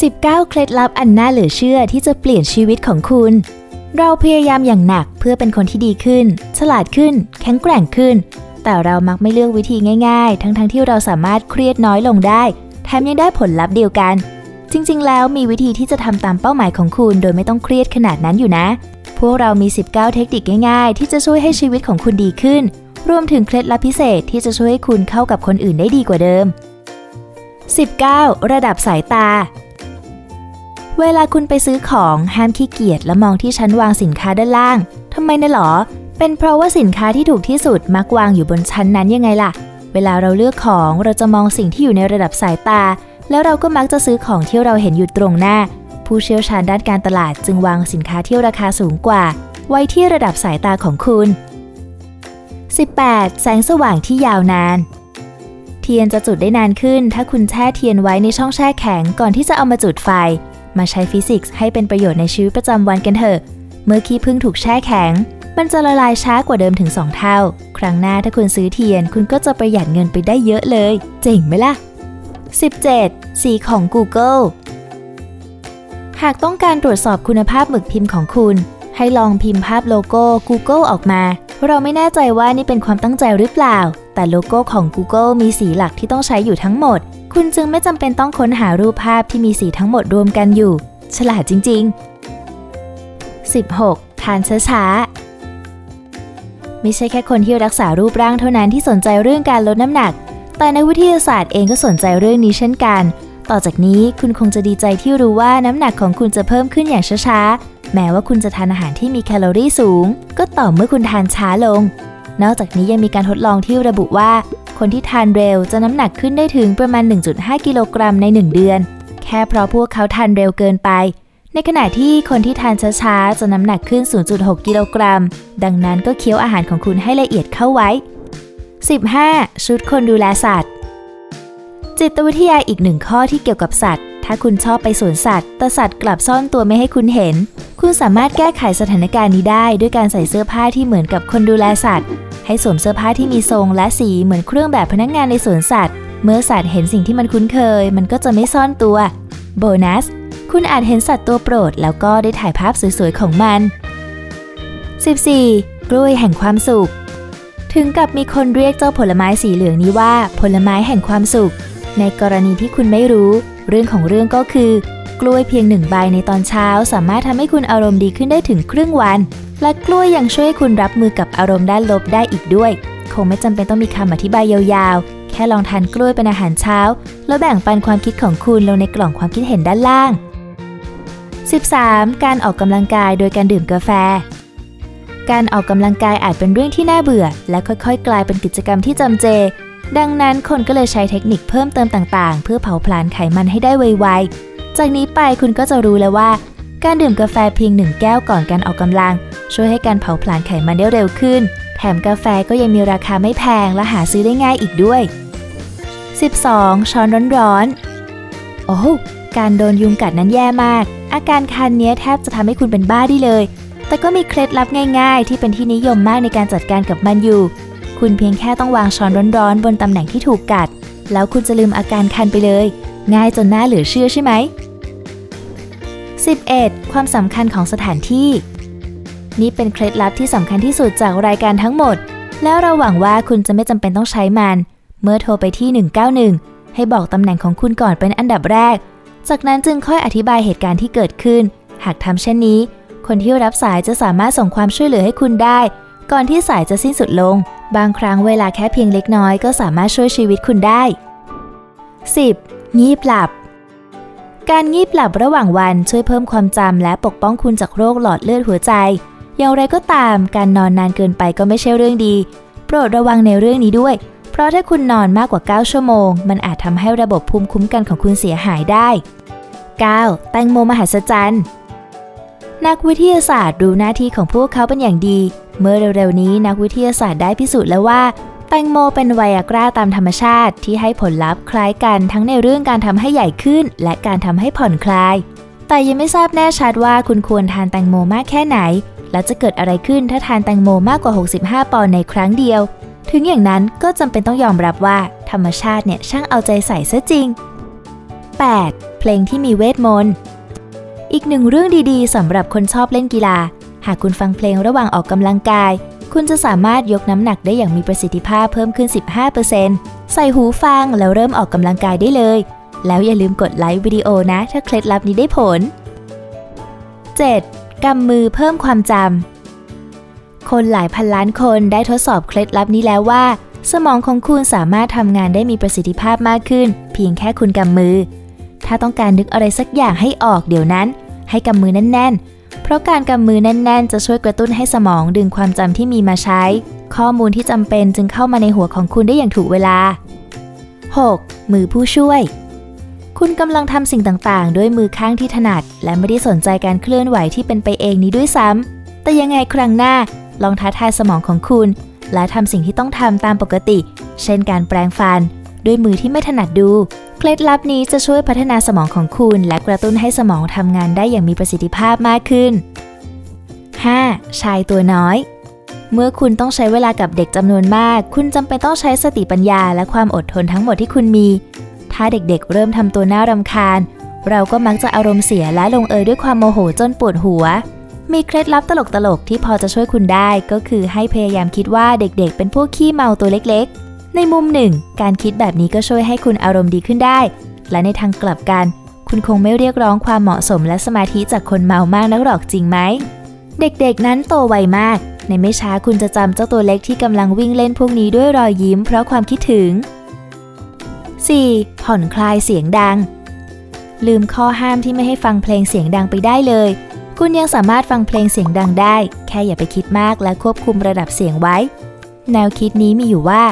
19 เคล็ดลับอันน่าเหลือเชื่อที่จะเปลี่ยนชีวิตของคุณ เราพยายามอย่างหนักเพื่อเป็นคนที่ดีขึ้น ฉลาดขึ้น แข็งแกร่งขึ้น แต่เรามักไม่เลือกวิธีง่ายๆ ทั้งๆที่เราสามารถเครียดน้อยลงได้ แถมยังได้ผลลัพธ์เดียวกัน จริงๆ แล้วมีวิธีที่จะทำตามเป้าหมายของคุณ โดยไม่ต้องเครียดขนาดนั้นอยู่นะ พวกเรามี 19 เทคนิคง่ายๆ ที่จะช่วยให้ชีวิตของคุณดีขึ้น รวมถึงเคล็ดลับพิเศษที่จะช่วยให้คุณเข้ากับคนอื่นได้ดีกว่าเดิม 19. ระดับสายตา เวลาคุณไปซื้อของห้ามขี้เกียจและมองที่ชั้นวางสินค้าด้านล่างทำไมนะหรอ เป็นเพราะว่าสินค้าที่ถูกที่สุดมักวางอยู่บนชั้นนั้นยังไงล่ะ เวลาเราเลือกของเราจะมองสิ่งที่อยู่ในระดับสายตา แล้วเราก็มักจะซื้อของที่เราเห็นอยู่ตรงหน้า ผู้เชี่ยวชาญด้านการตลาดจึงวางสินค้าที่ราคาสูงกว่า ไว้ที่ระดับสายตาของคุณ 18. แสงสว่างที่ยาวนาน เทียนจะจุดได้นานขึ้น ถ้าคุณแช่เทียนไว้ในช่องแช่แข็งก่อนที่จะเอามาจุดไฟ มาใช้ฟิสิกส์ให้เป็นประโยชน์ในชีวิตประจำวันกันเถอะ เมื่อขี้ผึ้งถูกแช่แข็ง มันจะละลายช้ากว่าเดิมถึง 2 เท่า ครั้งหน้าถ้าคุณซื้อเทียน คุณก็จะประหยัดเงินไปได้เยอะเลย เจ๋งไหมล่ะ 17. สีของ Google หากต้องการตรวจสอบคุณภาพหมึกพิมพ์ของคุณ ให้ลองพิมพ์ภาพโลโก้ Google ออกมา เราไม่แน่ใจว่านี่เป็นความตั้งใจหรือเปล่า แต่โลโก้ของ Google มีสีหลักที่ต้องใช้อยู่ทั้งหมด คุณจึงไม่จำเป็นต้องค้นหารูปภาพที่มีสีทั้งหมดรวมกันอยู่ ฉลาดจริง ๆ 16. ทานช้าๆ ไม่ใช่แค่คนที่รักษารูปร่างเท่านั้นที่สนใจเรื่องการลดน้ำหนัก แต่นักวิทยาศาสตร์เองก็สนใจเรื่องนี้เช่นกัน ต่อจากนี้คุณคงจะดีใจที่รู้ว่าน้ำหนักของคุณจะเพิ่มขึ้นอย่างช้าๆ แม้ว่าคุณจะทานอาหารที่มีแคลอรี่สูง ก็ต่อเมื่อคุณทานช้าลง นอกจากนี้ยังมีการทดลองที่ระบุว่า คนที่ทานเร็วจะน้ำหนักขึ้นได้ถึงประมาณ 1.5 กิโลกรัมใน 1 เดือน แค่เพราะพวกเขาทานเร็วเกินไป ในขณะที่คนที่ทานช้าๆจะน้ำหนักขึ้น 0.6 กิโลกรัม ดังนั้นก็เคี้ยวอาหารของคุณให้ละเอียดเข้าไว้ 15. ชุดคนดูแลสัตว์ จิตวิทยาอีกหนึ่งข้อที่เกี่ยวกับสัตว์ ถ้าคุณชอบไปสวนสัตว์ แต่สัตว์กลับซ่อนตัวไม่ให้คุณเห็น คุณสามารถแก้ไขสถานการณ์นี้ได้ ด้วยการใส่เสื้อผ้าที่เหมือนกับคนดูแลสัตว์ ให้สวมเสื้อผ้าที่มีทรงและสีเหมือนเครื่องแบบพนักงงานในสวนสัตว์ เมื่อสัตว์เห็นสิ่งที่มันคุ้นเคย มันก็จะไม่ซ่อนตัว โบนัส คุณอาจเห็นสัตว์ตัวโปรด แล้วก็ได้ถ่ายภาพสวยๆของมัน 14. กล้วยแห่งความสุข ถึงกับมีคนเรียกเจ้าผลไม้สีเหลืองนี้ว่า ผลไม้แห่งความสุข ในกรณีที่คุณไม่รู้ เรื่องของเรื่องก็คือ กล้วยเพียงหนึ่งใบในตอนเช้า สามารถทำให้คุณอารมณ์ดีขึ้นได้ถึงครึ่งวัน และกล้วยยังช่วยคุณรับมือกับอารมณ์ด้านลบได้อีกด้วย คงไม่จำเป็นต้องมีคำอธิบายยาวๆ แค่ลองทานกล้วยเป็นอาหารเช้า แล้วแบ่งปันความคิดของคุณลงในกล่องความคิดเห็นด้านล่าง 13. การออกกำลังกายโดยการดื่มกาแฟ การออกกำลังกายอาจเป็นเรื่องที่น่าเบื่อ และค่อยๆ กลายเป็นกิจกรรมที่จำเจ ดังนั้นคนก็เลยใช้เทคนิคเพิ่มเติมต่างๆ เพื่อเผาผลาญไขมันให้ได้ไวๆ จากนี้ไปคุณก็จะรู้แล้วว่า การดื่มกาแฟเพียงหนึ่งแก้วก่อนการออกกำลัง ช่วยให้การเผาผลาญไขมันได้เร็วขึ้น แถมกาแฟก็ยังมีราคาไม่แพงและหาซื้อได้ง่ายอีกด้วย 12. ช้อนร้อนๆ โอ้การโดนยุงกัดนั้นแย่มาก อาการคันนี้แทบจะทำให้คุณเป็นบ้าได้เลย แต่ก็มีเคล็ดลับง่ายๆ ที่เป็นที่นิยมมากในการจัดการกับมันอยู่ คุณเพียงแค่ต้องวางช้อนร้อนๆ บนตำแหน่งที่ถูกกัด แล้วคุณจะลืมอาการคันไปเลย ง่ายจนน่าเหลือเชื่อใช่ไหม 11. ความสำคัญของสถานที่ นี่เป็นเคล็ดลับที่สำคัญที่สุดจากรายการทั้งหมด แล้วเราหวังว่าคุณจะไม่จำเป็นต้องใช้มัน เมื่อโทรไปที่ 191 ให้บอกตำแหน่งของคุณก่อนเป็นอันดับแรก จากนั้นจึงค่อยอธิบายเหตุการณ์ที่เกิดขึ้น หากทำเช่นนี้ คนที่รับสายจะสามารถส่งความช่วยเหลือให้คุณได้ ก่อนที่สายจะสิ้นสุดลง บางครั้งเวลาแค่เพียงเล็กน้อยก็สามารถช่วยชีวิตคุณได้ 10. งีบหลับ การงีบหลับระหว่างวันช่วยเพิ่มความจำและปกป้องคุณจากโรคหลอดเลือดหัวใจ อย่างไรก็ตามการนอนนานเกินไปก็ไม่ใช่เรื่องดี โปรดระวังในเรื่องนี้ด้วย เพราะถ้าคุณนอนมากกว่า 9 ชั่วโมง มันอาจทำให้ระบบภูมิคุ้มกันของคุณเสียหายได้ 9. แตงโมมหัศจรรย์นักวิทยาศาสตร์รู้หน้าที่ของพวกเขาเป็นอย่างดี เมื่อเร็วๆนี้นักวิทยาศาสตร์ได้พิสูจน์แล้วว่า แตงโมเป็นไวอากราตามธรรมชาติที่ให้ผลลัพธ์คล้ายกันทั้งในเรื่องการทำให้ใหญ่ขึ้น และการทำให้ผ่อนคลาย แต่ยังไม่ทราบแน่ชัดว่าคุณควรทานแตงโมมากแค่ไหน และจะเกิดอะไรขึ้นถ้าทานแตงโมมากกว่า 65 ปอนด์ในครั้งเดียว ถึงอย่างนั้นก็จำเป็นต้องยอมรับว่า ธรรมชาติเนี่ยช่างเอาใจใส่ซะจริง 8. เพลงที่มีเวทมนต์อีกหนึ่งเรื่องดีๆสำหรับคนชอบเล่นกีฬา หากคุณฟังเพลงระหว่างออกกำลังกาย คุณจะสามารถยกน้ำหนักได้อย่างมีประสิทธิภาพเพิ่มขึ้น 15%ใส่หูฟังแล้วเริ่มออกกำลังกายได้เลย แล้วอย่าลืมกดไลค์วิดีโอนะ ถ้าเคล็ดลับนี้ได้ผล 7. กำมือเพิ่มความจำ คนหลายพันล้านคนได้ทดสอบเคล็ดลับนี้แล้วว่า สมองของคุณสามารถทำงานได้มีประสิทธิภาพมากขึ้น เพียงแค่คุณกำมือ ถ้าต้องการนึกอะไรสักอย่างให้ออกเดี๋ยวนั้น ให้กำมือแน่นๆ เพราะการกำมือแน่น ๆ จะช่วยกระตุ้นให้สมองดึงความจำที่มีมาใช้ ข้อมูลที่จำเป็นจึงเข้ามาในหัวของคุณได้อย่างถูกเวลา 6. มือผู้ช่วย คุณกำลังทำสิ่งต่างๆ ด้วยมือข้างที่ถนัด และไม่ได้สนใจการเคลื่อนไหวที่เป็นไปเองนี้ด้วยซ้ำแต่ยังไงครั้งหน้า ลองท้าทายสมองของคุณ และทำสิ่งที่ต้องทำตามปกติ เช่นการแปรงฟัน ด้วยมือที่ไม่ถนัดดู เคล็ดลับนี้จะช่วยพัฒนาสมองของคุณ และกระตุ้นให้สมองทำงานได้อย่างมีประสิทธิภาพมากขึ้น 5. ชายตัวน้อย เมื่อคุณต้องใช้เวลากับเด็กจำนวนมาก คุณจำเป็นต้องใช้สติปัญญาและความอดทนทั้งหมดที่คุณมี ถ้าเด็กๆ เริ่มทำตัวน่ารำคาญ เราก็มักจะอารมณ์เสียและลงเอยด้วยความโมโหจนปวดหัว มีเคล็ดลับตลกๆที่พอจะช่วยคุณได้ก็คือให้พยายามคิดว่าเด็กๆ เป็นพวกขี้เมาตัวเล็กๆ ในมุมหนึ่ง การคิดแบบนี้ก็ช่วยให้คุณอารมณ์ดีขึ้นได้ และในทางกลับกัน คุณคงไม่เรียกร้องความเหมาะสมและสมาธิจากคนเมามากนักหรอกจริงไหม เด็กๆ นั้นโตไวมาก ในไม่ช้าคุณจะจำเจ้าตัวเล็กที่กำลังวิ่งเล่นพวกนี้ด้วยรอยยิ้มเพราะความคิดถึง 4. ผ่อนคลายเสียงดัง ลืมข้อห้ามที่ไม่ให้ฟังเพลงเสียงดังไปได้เลย คุณยังสามารถฟังเพลงเสียงดังได้ แค่อย่าไปคิดมากและควบคุมระดับเสียงไว้ แนวคิดนี้มีอยู่ว่า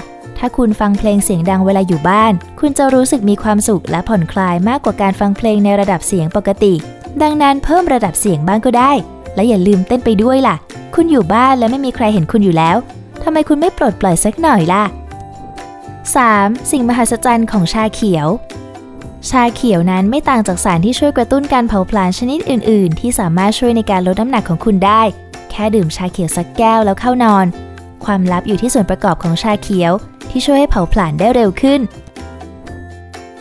ถ้าคุณฟังเพลงเสียงดังเวลาอยู่บ้าน คุณจะรู้สึกมีความสุขและผ่อนคลายมากกว่าการฟังเพลงในระดับเสียงปกติ ดังนั้นเพิ่มระดับเสียงบ้างก็ได้ และอย่าลืมเต้นไปด้วยล่ะ คุณอยู่บ้านและไม่มีใครเห็นคุณอยู่แล้วทำไมคุณไม่ปลดปล่อยสักหน่อยล่ะ 3. สิ่งมหัศจรรย์ของชาเขียว ชาเขียวนั้นไม่ต่างจากสารที่ช่วยกระตุ้นการเผาผลาญชนิดอื่น ๆ ที่สามารถช่วยในการลดน้ำหนักของคุณได้ แค่ดื่มชาเขียวสักแก้วแล้วเข้านอน ความลับอยู่ที่ส่วนประกอบของชาเขียว ที่ช่วยให้เผาผลาญได้เร็วขึ้น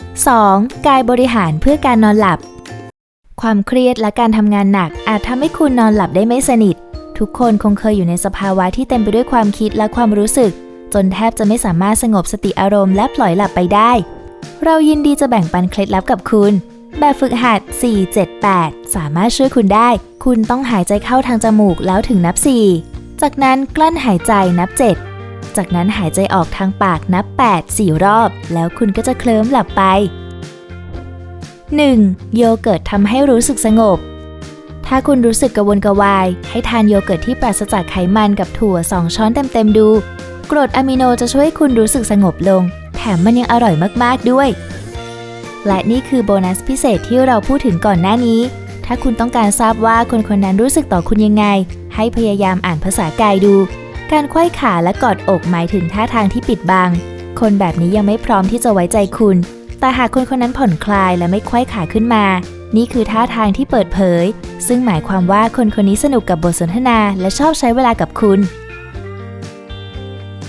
2. กายบริหารเพื่อการนอนหลับ ความเครียดและการทำงานหนักอาจทำให้คุณนอนหลับได้ไม่สนิท ทุกคนคงเคยอยู่ในสภาวะที่เต็มไปด้วยความคิดและความรู้สึก จนแทบจะไม่สามารถสงบสติอารมณ์และปล่อยหลับไปได้ เรายินดีจะแบ่งปันเคล็ดลับกับคุณ แบบฝึกหัด 478 สามารถช่วยคุณได้ คุณต้องหายใจเข้าทางจมูกแล้วถึงนับ 4 จากนั้นกลั้นหายใจนับ 7 จากนั้นหายใจออกทางปากนับ 8 4 รอบ แล้วคุณก็จะเคลิ้มหลับไป 1. โยเกิร์ตทำให้รู้สึกสงบ ถ้าคุณรู้สึกกระวนกระวาย ให้ทานโยเกิร์ตที่ปราศจากไขมันกับถั่ว 2 ช้อนเต็มๆดู กรดอะมิโนจะช่วยคุณรู้สึกสงบลง แถมมันยังอร่อยมากๆด้วย และนี่คือโบนัสพิเศษที่เราพูดถึงก่อนหน้านี้ ถ้าคุณต้องการทราบว่าคนคนนั้นรู้สึกต่อคุณยังไง ให้พยายามอ่านภาษากายดู การคว้ขาและกอดอกหมายถึงท่าทางที่ปิดบัง คนแบบนี้ยังไม่พร้อมที่จะไว้ใจคุณ แต่หากคนคนนั้นผ่อนคลายและไม่คว้ขาขึ้นมา นี่คือท่าทางที่เปิดเผย ซึ่งหมายความว่าคนคนนี้สนุกกับบทสนทนา และชอบใช้เวลากับคุณ